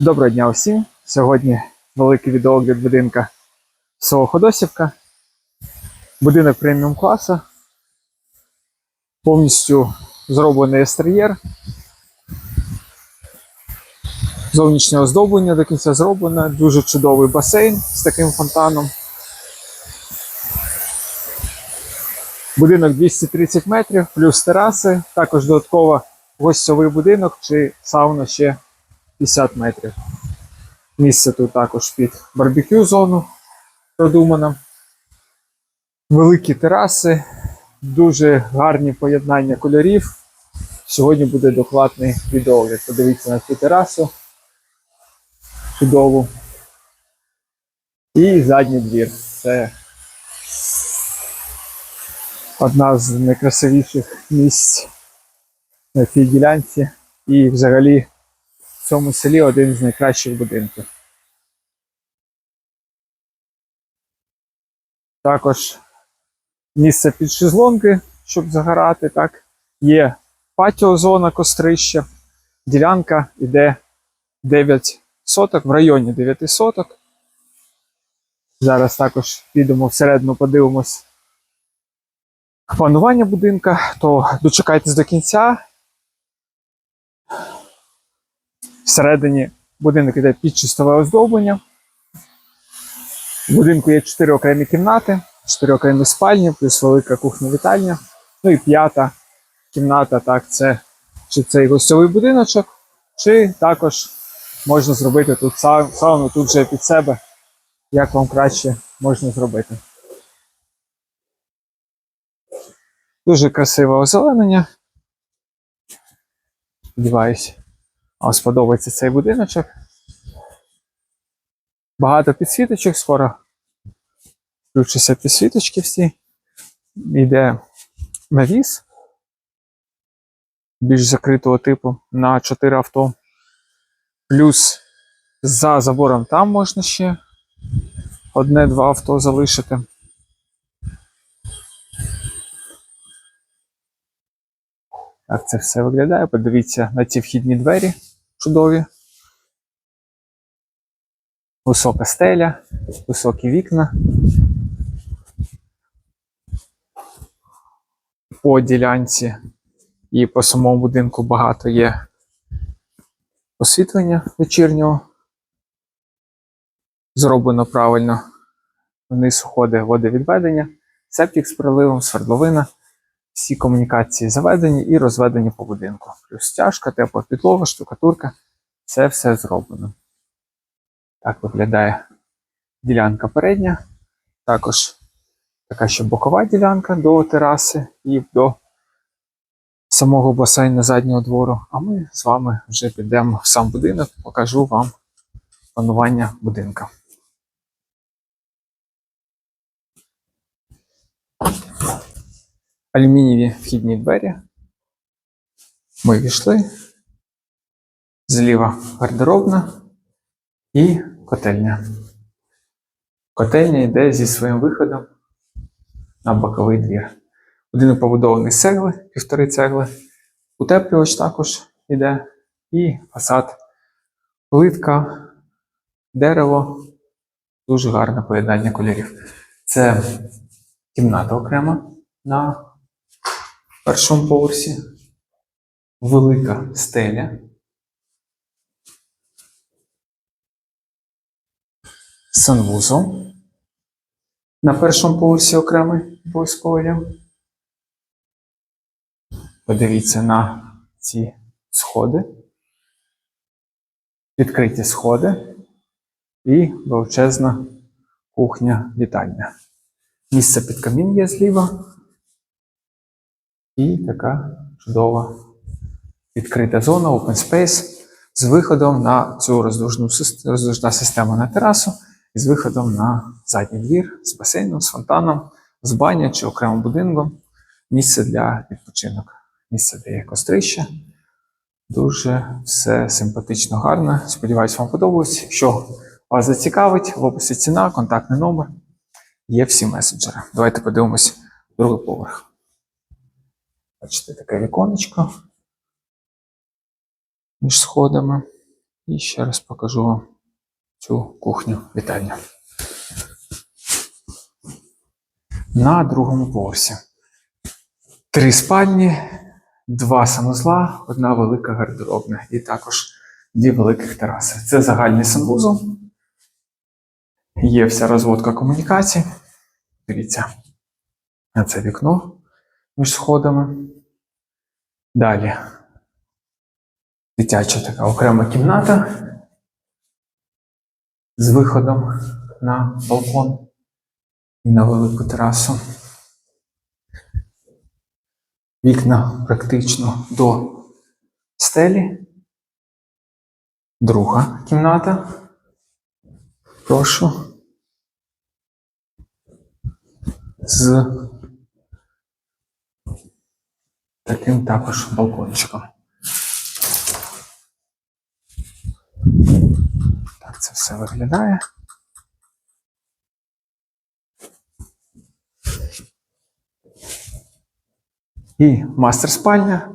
Доброго дня усім! Сьогодні великий відеогляд будинка село Ходосівка. Будинок преміум класу. Повністю зроблений екстер'єр. Зовнішнє оздоблення до кінця зроблено. Дуже чудовий басейн з таким фонтаном. Будинок 230 метрів, плюс тераси, також додатково гостьовий будинок чи сауна ще 50 метрів. Місце тут також під барбекю зону продумано. Великі тераси, дуже гарні поєднання кольорів. Сьогодні буде докладний відеогляд. Подивіться на цю терасу. Чудову. І задній двір. Це одна з найкрасивіших місць на цій ділянці. І взагалі в цьому селі один з найкращих будинків. Також місце під шезлонги, щоб загорати. Так. Є патіозона кострища. Ділянка йде 9 соток, в районі 9 соток. Зараз також підемо всередину, подивимось планування будинка, то дочекайтесь до кінця. Всередині будинок йде під чистове оздоблення. В будинку є 4 окремі кімнати, 4 окремі спальні, плюс велика кухня-вітальня. Ну і п'ята кімната, так, це чи цей гостьовий будиночок, чи також можна зробити тут са- сауну тут же під себе, як вам краще можна зробити. Дуже красиве озеленення. Сподіваюсь. Сподобається цей будиночок. Багато підсвіточок, скоро включаться підсвіточки всі. Йде навіс більш закритого типу на 4 авто. Плюс за забором там можна ще одне-два авто залишити. Так це все виглядає. Подивіться на ці вхідні двері чудові. Висока стеля, високі вікна. По ділянці і по самому будинку багато є освітлення вечірнього. Зроблено правильно. Вниз уходить водовідведення, септик з приливом, свердловина. Всі комунікації заведені і розведені по будинку. Плюс стяжка, тепла підлога, штукатурка. Це все зроблено. Так виглядає ділянка передня. Також така ще бокова ділянка до тераси і до самого басейну заднього двору. А ми з вами вже підемо в сам будинок, покажу вам планування будинка. Алюмінієві вхідні двері. Ми війшли. Зліва гардеробна і котельня. Котельня йде зі своїм виходом на боковий двір. Будинок побудований цегли, півтори цегли. Утеплювач також йде. І фасад плитка, дерево. Дуже гарне поєднання кольорів. Це кімната окрема на першому поверсі. Велика стеля. Санвузол. На першому поверсі окремий обов'язково. Подивіться на ці сходи. Відкриті сходи і величезна кухня вітальня. Місце під камін є зліва. І така чудова відкрита зона, open space з виходом на цю роздужну роздужна система на терасу і з виходом на задній двір з басейном, з фонтаном, з баню чи окремим будинком. Місце для відпочинок, місце де є кострище. Дуже все симпатично, гарно. Сподіваюсь, вам подобається. Якщо вас зацікавить, в описі ціна, контактний номер. Є всі месенджери. Давайте подивимось другий поверх. Бачите, таке віконечко між сходами. І ще раз покажу вам цю кухню вітальню. На другому поверсі. Три спальні, два санузла, одна велика гардеробна і також дві великих тераси. Це загальний санвузол. Є вся розводка комунікацій. Дивіться, а це вікно між сходами. Далі. Дитяча така окрема кімната з виходом на балкон і на велику терасу. Вікна практично до стелі. Друга кімната. Прошу. З таким також балкончиком. Так це все виглядає. І мастер спальня.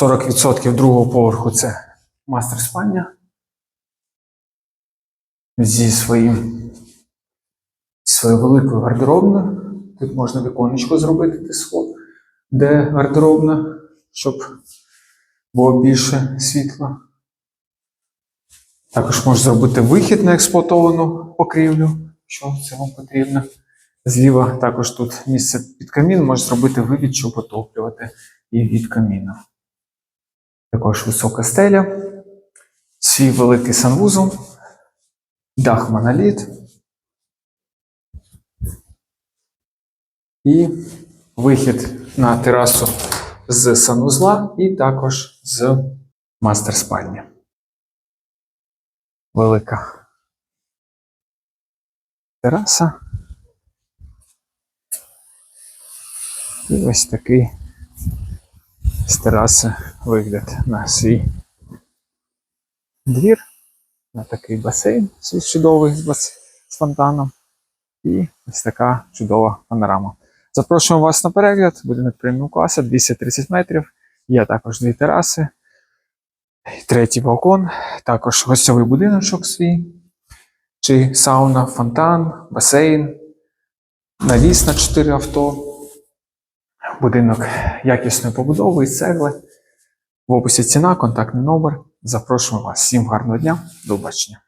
40% другого поверху це мастер спальня. Зі своїм зі своєю великою гардеробною. Тут можна віконечко зробити тиско, де гардеробна, щоб було більше світла. Також можна зробити вихід на експлуатовану покрівлю, що це вам потрібно. Зліва також тут місце під камін, можна зробити вивід, щоб отоплювати і від каміну. Також висока стеля, свій великий санвузол, дах моноліт і вихід на терасу з санвузла і також з мастер спальні. Велика тераса. І ось такий з тераси вигляд на свій двір, на такий басейн свій чудовий з фонтаном. І ось така чудова панорама. Запрошуємо вас на перегляд, будинок преміум класу 230 метрів. Є також дві тераси, третій балкон, також гостьовий будиночок свій, чи сауна, фонтан, басейн, навіс на 4 авто. Будинок якісної побудови із цегли. В описі ціна, контактний номер. Запрошуємо вас. Всім гарного дня, до побачення.